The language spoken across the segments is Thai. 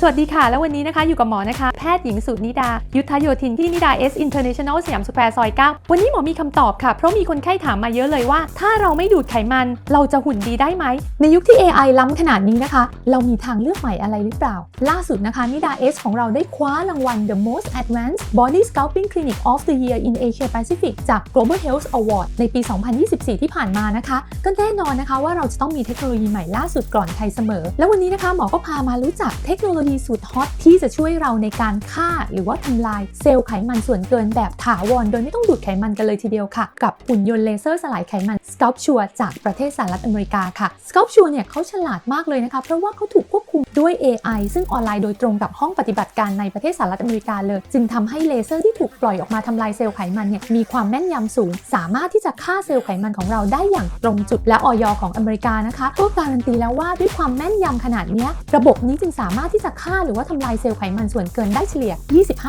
สวัสดีค่ะ แล้ววันนี้นะคะอยู่กับหมอนะคะ แพทย์หญิงสุนิดา ยุทธโยธินที่นิดา S International สยามสแควร์ซอย 9 วันนี้หมอมีคำตอบค่ะ เพราะมีคนไข้ถามมาเยอะเลยว่า ถ้าเราไม่ดูดไขมัน เราจะหุ่นดีได้ไหม ในยุคที่ AI ล้ำขนาดนี้นะคะ เรามีทางเลือกใหม่อะไรหรือเปล่า ล่าสุดนะคะนิดา S ของเราได้คว้ารางวัล The Most Advanced Body Sculpting Clinic of the Year in Asia Pacific จาก Global Health Award ในปี 2024 ที่ผ่านมานะคะก็แน่นอนนะคะว่าเราจะต้องมีเทคโนโลยีใหม่ล่าสุดก่อนใครเสมอ แล้ววันนี้นะคะหมอก็พามารู้จักเทคโนโลยีสุดฮอตที่จะช่วยเราในการฆ่า หรือว่าทำลายเซลล์ไขมันส่วนเกินแบบถาวร โดยไม่ต้องดูดไขมันกันเลยทีเดียวค่ะ กับหุ่นยนต์เลเซอร์สลายไขมัน Sculpture จากประเทศสหรัฐอเมริกาค่ะ Sculpture เนี่ยเขาฉลาดมากเลยนะคะเพราะว่าเขาถูกควบคุมด้วย AI ซึ่งออนไลน์โดยตรงกับห้องปฏิบัติการในประเทศสหรัฐอเมริกาเลย จึงทำให้เลเซอร์ที่ถูกปล่อยออกมาทำลายเซลล์ไขมันเนี่ยมีความแม่นยำสูง สามารถที่จะฆ่าเซลล์ไขมันของเราได้อย่างตรงจุดและออยของอเมริกานะคะก็การันตีแล้วว่าด้วยความแม่นยำขนาดนี้ระบบนี้จึงสามารถที่จะฆ่าหรือว่าทำลายเซลล์ไขมันส่วนเกินได้เฉลี่ย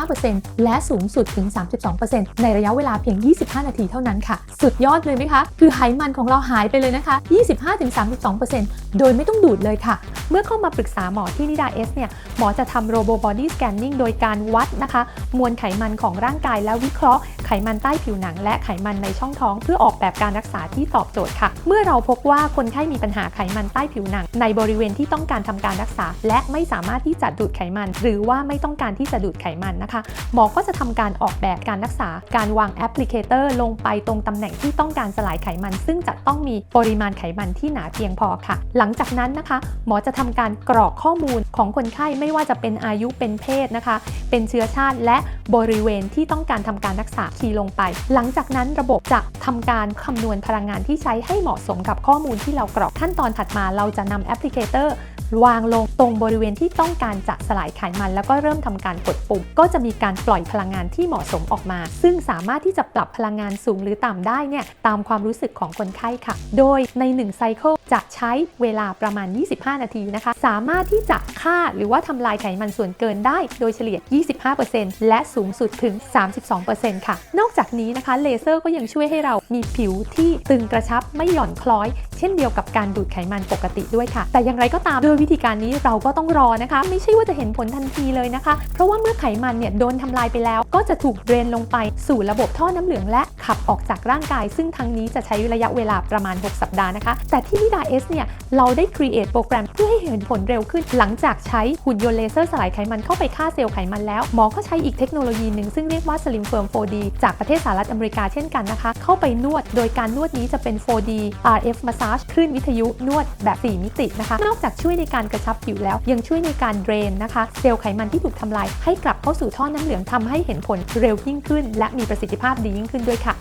25%และสูงสุดถึง 32%ในระยะเวลาเพียง 25 นาทีเท่านั้นค่ะ สุดยอดเลยไหมคะ คือไขมันของเราหายไปเลยนะคะ 25-32%โดยไม่ต้องดูดเลยค่ะ เมื่อเข้ามาปรึกษาหมอที่นิดาเอสเนี่ย หมอจะทำโรโบบอดี้สแกนนิ่งโดยการวัดนะคะ มวลไขมันของร่างกายและวิเคราะห์ไขมันใต้ผิวหนัง และไขมันในช่องท้อง เพื่อออกแบบการรักษาที่ตอบโจทย์ค่ะ เมื่อเราพบว่าคนไข้มีปัญหาไขมันใต้ผิวหนัง ในบริเวณที่ต้องการทำการรักษา และไม่สามารถที่จะดูดไขมัน หรือว่าไม่ต้องการที่จะดูดไขมันนะคะ หมอก็จะทำการออกแบบการรักษาการวางแอปพลิเคเตอร์ ลงไปตรงตำแหน่งที่ต้องการสลายไขมัน ซึ่งจะต้องมีปริมาณไขมันที่หนาเพียงพอค่ะ หลังจากนั้นนะคะ หมอจะทำการกรอกข้อมูลของคนไข้ไม่ว่าจะเป็นอายุเป็นเพศนะคะ เป็นเชื้อชาติและบริเวณที่ต้องการทำการรักษาคีย์ลงไป หลังจากนั้นระบบจะทำการคำนวณพลังงานที่ใช้ให้เหมาะสมกับข้อมูลที่เรากรอกขั้นตอนถัดมาเราจะนำแอปพลิเคเตอร์ วางลงตรงบริเวณที่ต้องการจะสลายไขมันแล้วก็เริ่มทำการกดปุ่ม ก็จะมีการปล่อยพลังงานที่เหมาะสมออกมา ซึ่งสามารถที่จะปรับพลังงานสูงหรือต่ำได้เนี่ยตามความรู้สึกของคนไข้ค่ะ โดยใน1ไซเคิล จะใช้เวลาประมาณ 25 นาทีนะคะ สามารถที่จะฆ่าหรือว่าทำลายไขมันส่วนเกินได้โดยเฉลี่ย 25%และสูงสุดถึง 32%ค่ะ นอกจากนี้นะคะเลเซอร์ก็ยังช่วยให้เรามีผิวที่ตึงกระชับไม่หย่อนคล้อย เช่นเดียวกับการดูดไขมันปกติด้วยค่ะ แต่อย่างไรก็ตามด้วยวิธีการนี้เราก็ต้องรอนะคะ ไม่ใช่ว่าจะเห็นผลทันทีเลยนะคะ เพราะว่าเมื่อไขมันเนี่ยโดนทำลายไปแล้ว ก็จะถูกเดรนลงไปสู่ระบบท่อน้ำเหลืองและ ขับออกจากร่างกาย ซึ่งทั้งนี้จะใช้ระยะเวลาประมาณ 6 สัปดาห์นะคะ แต่ที่นิดาเอสเนี่ย เราได้ create โปรแกรมเพื่อให้เห็นผลเร็วขึ้น หลังจากใช้หุ่นยนต์เลเซอร์สลายไขมันเข้าไปฆ่าเซลล์ไขมันแล้ว หมอก็ใช้อีกเทคโนโลยีหนึ่งซึ่งเรียกว่า Slim Firm 4D จากประเทศสหรัฐอเมริกาเช่นกันนะคะ เข้าไปนวด โดยการนวดนี้จะเป็น 4D RF massage คลื่นวิทยุนวดแบบ 4 มิตินะคะ นอกจากช่วยในการกระชับผิวแล้ว ยังช่วยในการเดรนนะคะ เซลล์ไขมันที่ถูกทำลายให้กลับเข้าสู่ท่อน้ำเหลืองทำให้เห็นผลเร็วยิ่งขึ้น และมีประสิทธิภาพดียิ่งขึ้นด้วยค่ะ